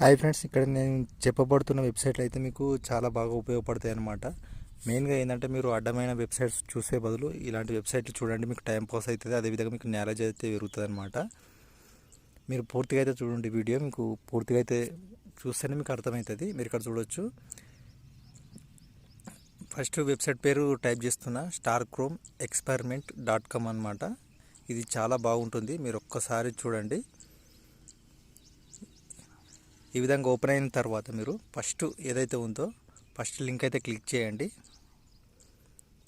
Hi friends ఇక్కడ నేను చెప్పబడుతున్న వెబ్సైట్లు అయితే మీకు చాలా బాగా ఉపయోగపడతాయి అన్నమాట. మెయిన్గా ఏంటంటే మీరు అడ్డమైన వెబ్సైట్స్ చూసే బదులు ఇలాంటి వెబ్సైట్లు చూడండి మీకు టైం పాస్ అవుతుంది అదేవిధంగా మీకు నాలెడ్జ్ అయితే పెరుగుతుంది అనమాట మీరు పూర్తిగా అయితే చూడండి వీడియో మీకు పూర్తిగా అయితే చూస్తేనే మీకు అర్థమవుతుంది మీరు ఇక్కడ చూడొచ్చు. ఫస్ట్ వెబ్సైట్ పేరు టైప్ చేస్తున్న star chrome experiment dot com అనమాట ఇది చాలా బాగుంటుంది మీరు ఒక్కసారి చూడండి. ఈ విధంగా ఓపెన్ అయిన తర్వాత మీరు ఫస్ట్ ఏదైతే ఉందో ఫస్ట్ లింక్ అయితే క్లిక్ చేయండి.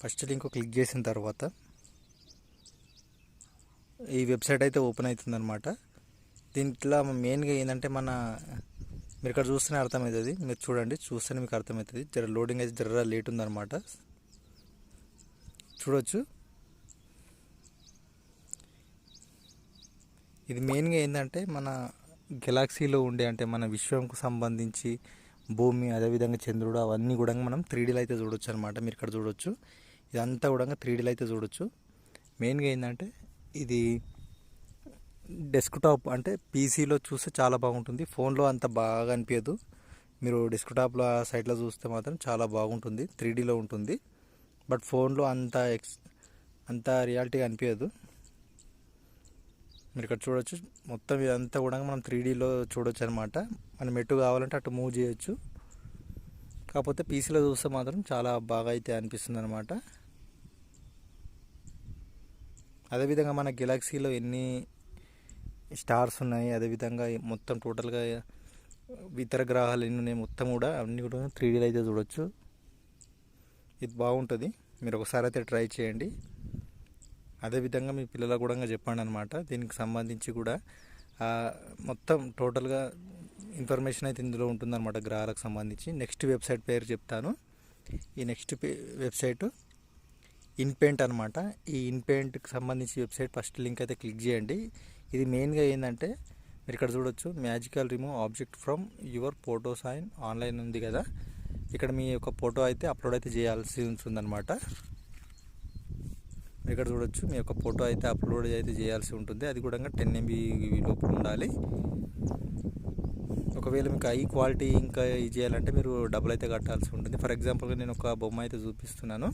ఫస్ట్ లింక్ క్లిక్ చేసిన తర్వాత ఈ వెబ్సైట్ అయితే ఓపెన్ అవుతుందన్నమాట. దీంట్లో మెయిన్గా ఏంటంటే మన మీరు ఇక్కడ చూస్తేనే అర్థమవుతుంది. మీరు చూడండి చూస్తేనే మీకు అర్థమవుతుంది. జర లోడింగ్ అయితే జర లేట్ ఉందన్నమాట. చూడొచ్చు. ఇది మెయిన్గా ఏంటంటే మన గెలాక్సీలో ఉండే అంటే మన విశ్వంకు సంబంధించి భూమి అదేవిధంగా చంద్రుడు అవన్నీ కూడా మనం త్రీడీలో అయితే చూడొచ్చు అనమాట మీరు ఇక్కడ చూడొచ్చు. ఇదంతా కూడా త్రీడీలో అయితే చూడొచ్చు. మెయిన్గా ఏంటంటే ఇది డెస్క్టాప్ అంటే పీసీలో చూస్తే చాలా బాగుంటుంది. ఫోన్లో అంత బాగా అనిపించదు. మీరు డెస్క్టాప్లో ఆ సైట్లో చూస్తే మాత్రం చాలా బాగుంటుంది. త్రీడీలో ఉంటుంది. బట్ ఫోన్లో అంత ఎక్స్ అంత రియాలిటీగా అనిపించదు. మీరు ఇక్కడ చూడొచ్చు. మొత్తం ఇదంతా కూడా మనం త్రీ డీలో చూడొచ్చు అనమాట మనం ఎటు కావాలంటే అటు మూవ్ చేయొచ్చు. కాకపోతే పీసీలో చూస్తే మాత్రం చాలా బాగా అయితే అనిపిస్తుంది అనమాట అదేవిధంగా మన గెలాక్సీలో ఎన్ని స్టార్స్ ఉన్నాయి అదేవిధంగా మొత్తం టోటల్గా ఇతర గ్రహాలు ఎన్ని ఉన్నాయి మొత్తం కూడా అన్నీ కూడా త్రీ డీలో అయితే చూడొచ్చు. ఇది బాగుంటుంది. మీరు ఒకసారి అయితే ట్రై చేయండి. అదేవిధంగా మీ పిల్లలకు కూడా చెప్పండి అనమాట దీనికి సంబంధించి కూడా మొత్తం టోటల్గా ఇన్ఫర్మేషన్ అయితే ఇందులో ఉంటుందన్నమాట గ్రహాలకు సంబంధించి. నెక్స్ట్ వెబ్సైట్ పేరు చెప్తాను. ఈ నెక్స్ట్ వెబ్సైట్ ఇన్పెయింట్ అనమాట ఈ ఇన్పెయింట్కి సంబంధించి వెబ్సైట్ ఫస్ట్ లింక్ అయితే క్లిక్ చేయండి. ఇది మెయిన్గా ఏంటంటే మీరు ఇక్కడ చూడొచ్చు magical remove object from your photos and online ఉంది కదా. ఇక్కడ మీ యొక్క ఫోటో అయితే అప్లోడ్ అయితే చేయాల్సి ఉంటుందన్నమాట. ఇక్కడ చూడొచ్చు. మీ యొక్క ఫోటో అయితే అప్లోడ్ అయితే చేయాల్సి ఉంటుంది. అది కూడా టెన్ ఎంబీ లోపు ఉండాలి. ఒకవేళ మీకు హై క్వాలిటీ ఇంకా ఇది చేయాలంటే మీరు డబ్బులు అయితే కట్టాల్సి ఉంటుంది. ఫర్ ఎగ్జాంపుల్గా నేను ఒక బొమ్మ అయితే చూపిస్తున్నాను.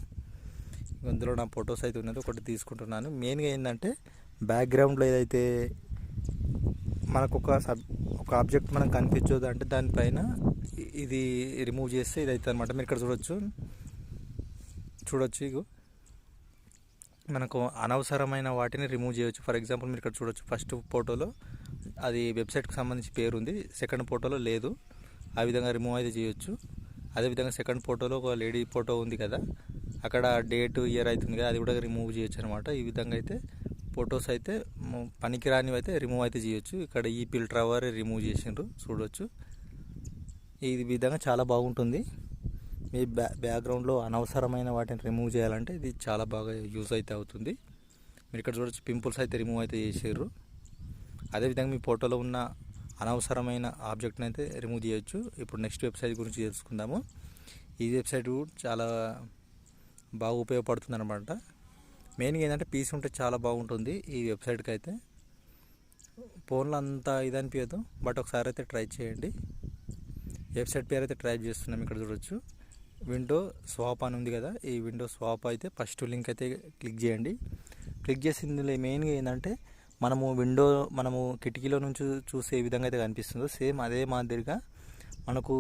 ఇందులో నా ఫొటోస్ అయితే ఉన్నది. ఒకటి తీసుకుంటున్నాను. మెయిన్గా ఏంటంటే బ్యాక్గ్రౌండ్లో ఏదైతే మనకు ఒక సబ్ ఒక ఆబ్జెక్ట్ మనకు కనిపించదు అంటే దానిపైన ఇది రిమూవ్ చేస్తే ఇది అవుతుంది అనమాట మీరు ఇక్కడ చూడొచ్చు. చూడొచ్చు ఇగో. మనకు అనవసరమైన వాటిని రిమూవ్ చేయొచ్చు. ఫర్ ఎగ్జాంపుల్ మీరు ఇక్కడ చూడొచ్చు ఫస్ట్ ఫోటోలో అది వెబ్సైట్కి సంబంధించి పేరు ఉంది సెకండ్ ఫోటోలో లేదు. ఆ విధంగా రిమూవ్ అయితే చేయొచ్చు. అదేవిధంగా సెకండ్ ఫోటోలో ఒక లేడీ ఫోటో ఉంది కదా అక్కడ డేట్ ఇయర్ అవుతుంది కదా అది కూడా రిమూవ్ చేయొచ్చు అనమాట ఈ విధంగా అయితే ఫొటోస్ అయితే పనికిరానివి అయితే రిమూవ్ అయితే చేయొచ్చు. ఇక్కడ ఈ ఫిల్టర్ అవర్ రిమూవ్ చేసిండ్రు చూడవచ్చు ఈ విధంగా చాలా బాగుంటుంది. మీ బ్యా బ్యాక్గ్రౌండ్లో అనవసరమైన వాటిని రిమూవ్ చేయాలంటే ఇది చాలా బాగా యూజ్ అయితే అవుతుంది. మీరు ఇక్కడ చూడొచ్చు పింపుల్స్ అయితే రిమూవ్ అయితే చేసారు అదేవిధంగా మీ ఫోటోలో ఉన్న అనవసరమైన ఆబ్జెక్ట్ని అయితే రిమూవ్ చేయొచ్చు. ఇప్పుడు నెక్స్ట్ వెబ్సైట్ గురించి తెలుసుకుందాము. ఈ వెబ్సైట్ చాలా బాగా ఉపయోగపడుతుంది అనమాట మెయిన్గా ఏంటంటే పీస్ ఉంటే చాలా బాగుంటుంది ఈ వెబ్సైట్కి అయితే. ఫోన్లో అంత ఇది అనిపించదు బట్ ఒకసారి అయితే ట్రై చేయండి. వెబ్సైట్ పేరు అయితే ట్రై చేస్తున్నాం ఇక్కడ చూడొచ్చు. విండో స్వాప్ అని ఉంది కదా ఈ విండో స్వాప్ అయితే ఫస్ట్ లింక్ అయితే క్లిక్ చేయండి. క్లిక్ చేసి ఇందులో మెయిన్గా ఏంటంటే మనము విండో మనము కిటికీలో నుంచి చూసే విధంగా అయితే కనిపిస్తుందో సేమ్ అదే మాదిరిగా మనకు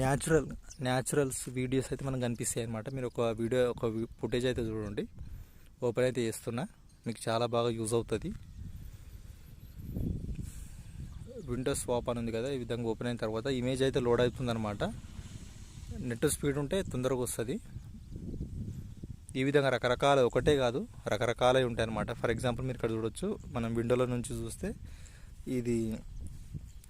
న్యాచురల్ న్యాచురల్స్ వీడియోస్ అయితే మనకు కనిపిస్తాయి అనమాట మీరు ఒక వీడియో ఒక ఫుటేజ్ అయితే చూడండి. ఓపెన్ అయితే చేస్తున్నా. మీకు చాలా బాగా యూజ్ అవుతుంది. విండోస్ స్వాప్ అని ఉంది కదా ఈ విధంగా ఓపెన్ అయిన తర్వాత ఇమేజ్ అయితే లోడ్ అవుతుంది అనమాట నెట్ స్పీడ్ ఉంటే తొందరగా వస్తుంది. ఈ విధంగా రకరకాల ఒకటే కాదు రకరకాలవి ఉంటాయి అన్నమాట ఫర్ ఎగ్జాంపుల్ మీరు ఇక్కడ చూడొచ్చు మనం విండోలో నుంచి చూస్తే ఇది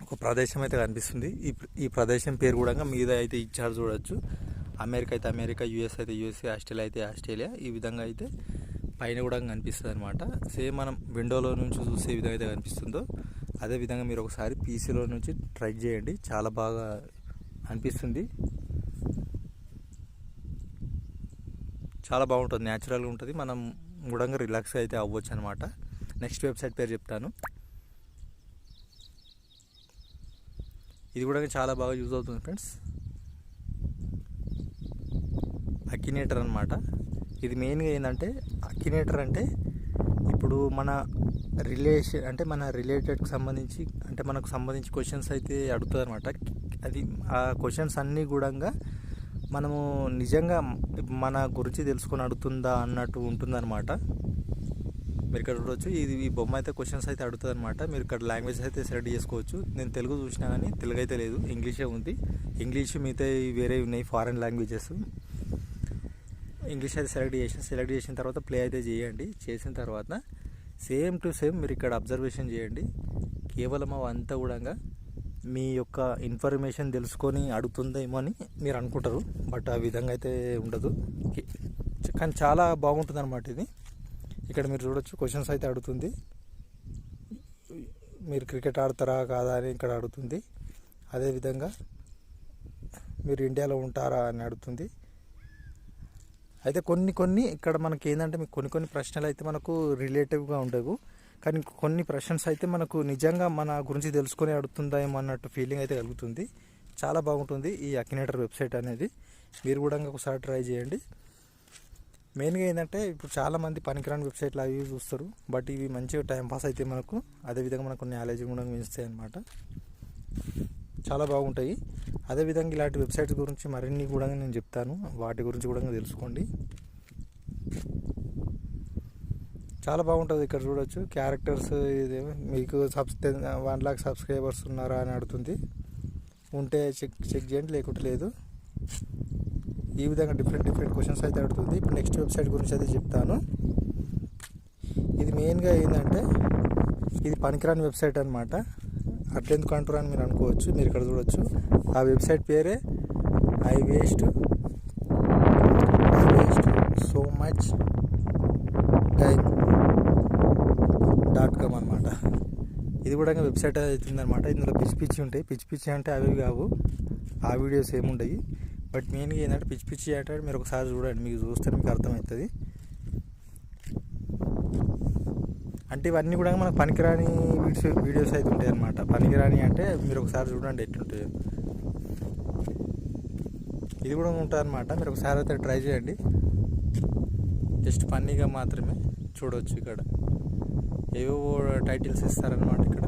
ఒక ప్రదేశం అయితే కనిపిస్తుంది. ఈ ఈ ప్రదేశం పేరు కూడా మీద అయితే ఇచ్చారు చూడొచ్చు. అమెరికా అయితే అమెరికా యూఎస్ అయితే యూఎస్ఏ ఆస్ట్రేలియా అయితే ఆస్ట్రేలియా. ఈ విధంగా అయితే పైన కూడా కనిపిస్తుంది అనమాట సేమ్ మనం విండోలో నుంచి చూసే విధంగా అయితే కనిపిస్తుందో అదేవిధంగా మీరు ఒకసారి పీసీలో నుంచి ట్రై చేయండి. చాలా బాగా అనిపిస్తుంది. చాలా బాగుంటుంది న్యాచురల్గా ఉంటుంది. మనం గుడంగా రిలాక్స్ అయితే అవ్వచ్చు అనమాట నెక్స్ట్ వెబ్సైట్ పేరు చెప్తాను. ఇది కూడా చాలా బాగా యూజ్ అవుతుంది ఫ్రెండ్స్ అక్యునేటర్ అనమాట ఇది మెయిన్గా ఏంటంటే అక్యునేటర్ అంటే ఇప్పుడు మన రిలేషన్ అంటే మన రిలేటెడ్కి సంబంధించి అంటే మనకు సంబంధించి క్వశ్చన్స్ అయితే అడుగుతుంది అనమాట అది ఆ క్వశ్చన్స్ అన్నీ కూడా మనము నిజంగా మన గురించి తెలుసుకొని అడుగుతుందా అన్నట్టు ఉంటుందన్నమాట. మీరు ఇక్కడ చూడవచ్చు ఇది ఈ బొమ్మ అయితే క్వశ్చన్స్ అయితే అడుగుతుంది అనమాట మీరు ఇక్కడ లాంగ్వేజ్ అయితే సెలెక్ట్ చేసుకోవచ్చు. నేను తెలుగు చూసినా కానీ తెలుగు అయితే లేదు ఇంగ్లీషే ఉంది. ఇంగ్లీష్ మిగతా వేరే ఉన్నాయి ఫారెన్ లాంగ్వేజెస్ ఇంగ్లీష్ అయితే సెలెక్ట్ చేసి సెలెక్ట్ చేసిన తర్వాత ప్లే అయితే చేయండి. చేసిన తర్వాత సేమ్ టు సేమ్ మీరు ఇక్కడ అబ్జర్వేషన్ చేయండి. కేవలం అవంతా కూడా మీ యొక్క ఇన్ఫర్మేషన్ తెలుసుకొని అడుగుతుందేమో అని మీరు అనుకుంటారు. బట్ ఆ విధంగా అయితే ఉండదు. కానీ చాలా బాగుంటుంది అనమాట ఇది. ఇక్కడ మీరు చూడొచ్చు క్వశ్చన్స్ అయితే అడుగుతుంది. మీరు క్రికెట్ ఆడతారా కాదా అని ఇక్కడ అడుగుతుంది. అదేవిధంగా మీరు ఇండియాలో ఉంటారా అని అడుగుతుంది. అయితే కొన్ని కొన్ని ఇక్కడ మనకి ఏంటంటే మీకు కొన్ని కొన్ని ప్రశ్నలు అయితే మనకు రిలేటివ్గా ఉండవు. కానీ కొన్ని ప్రశ్నస్ అయితే మనకు నిజంగా మన గురించి తెలుసుకొని అడుగుతుందా ఏమో అన్నట్టు ఫీలింగ్ అయితే కలుగుతుంది. చాలా బాగుంటుంది ఈ అకినేటర్ వెబ్సైట్ అనేది. మీరు కూడా ఒకసారి ట్రై చేయండి. మెయిన్గా ఏంటంటే ఇప్పుడు చాలామంది పనికిరాని వెబ్సైట్లు అవి చూస్తారు. బట్ ఇవి మంచిగా టైంపాస్ అయితే మనకు అదేవిధంగా మనకు నాలెడ్జ్ కూడా పెంచుతాయి అనమాట చాలా బాగుంటాయి. అదేవిధంగా ఇలాంటి వెబ్సైట్స్ గురించి మరిన్ని కూడా నేను చెప్తాను. వాటి గురించి కూడా తెలుసుకోండి. చాలా బాగుంటుంది ఇక్కడ చూడొచ్చు. క్యారెక్టర్స్ ఇది మీకు సబ్స్ వన్ లాక్ సబ్స్క్రైబర్స్ ఉన్నారా అని అడుగుతుంది. ఉంటే చెక్ చెక్ చేయండి లేకుంటే లేదు. ఈ విధంగా డిఫరెంట్ డిఫరెంట్ క్వశ్చన్స్ అయితే అడుగుతుంది. ఇప్పుడు నెక్స్ట్ వెబ్సైట్ గురించి అయితే చెప్తాను. ఇది మెయిన్గా ఏంటంటే ఇది పనికిరాని వెబ్సైట్ అనమాట అట్లెందుకు అంటారు అని మీరు అనుకోవచ్చు మీరు ఇక్కడ చూడొచ్చు. ఆ వెబ్సైట్ పేరే I waste I waste so much time dot com అనమాట ఇది కూడా వెబ్సైట్ అవుతుందన్నమాట ఇందులో పిచ్చి పిచ్చి ఉంటాయి. పిచ్చి పిచ్చి అంటే అవి కావు. ఆ వీడియోస్ ఏముండయి బట్ మెయిన్గా ఏంటంటే పిచ్చి పిచ్చి అంటే మీరు ఒకసారి చూడండి. మీకు చూస్తే మీకు అర్థమవుతుంది. అంటే ఇవన్నీ కూడా మనకు పనికిరాని వీడియోస్ వీడియోస్ అయితే ఉంటాయి అనమాట పనికిరాని అంటే మీరు ఒకసారి చూడండి ఎట్లుంటాయో. ఇది కూడా ఉంటుంది అనమాట మీరు ఒకసారి అయితే ట్రై చేయండి. జస్ట్ ఫన్నీగా మాత్రమే చూడవచ్చు ఇక్కడ. ఏవేవో టైటిల్స్ ఇస్తారనమాట ఇక్కడ.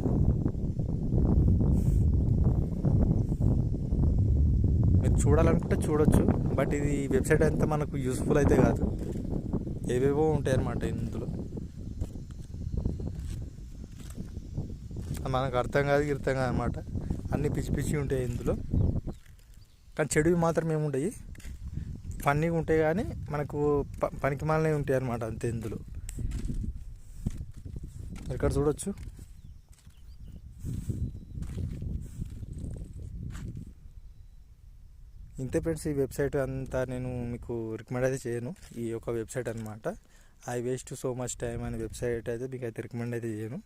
మీరు చూడాలనుకుంటే చూడొచ్చు బట్ ఇది వెబ్సైట్ అంతా మనకు యూస్ఫుల్ అయితే కాదు. ఏవేవో ఉంటాయి అన్నమాట ఇందులో. మనకు అర్థం కాదు అర్థం కాదు అనమాట అన్నీ పిచ్చి పిచ్చి ఉంటాయి ఇందులో. కానీ చెడువి మాత్రం ఏముంటాయి ఫన్నీగా ఉంటాయి కానీ మనకు ప పనికి మాలనే ఉంటాయి అనమాట అంతే ఇందులో. ఇక్కడ చూడొచ్చు. ఇంతే ఫ్రెండ్స్ ఈ వెబ్సైట్ అంతా నేను మీకు రికమెండ్ అయితే చేయను. ఈ యొక్క వెబ్సైట్ అనమాట I waste so much time అనే వెబ్సైట్ అయితే మీకు అయితే రికమెండ్ అయితే చేయను.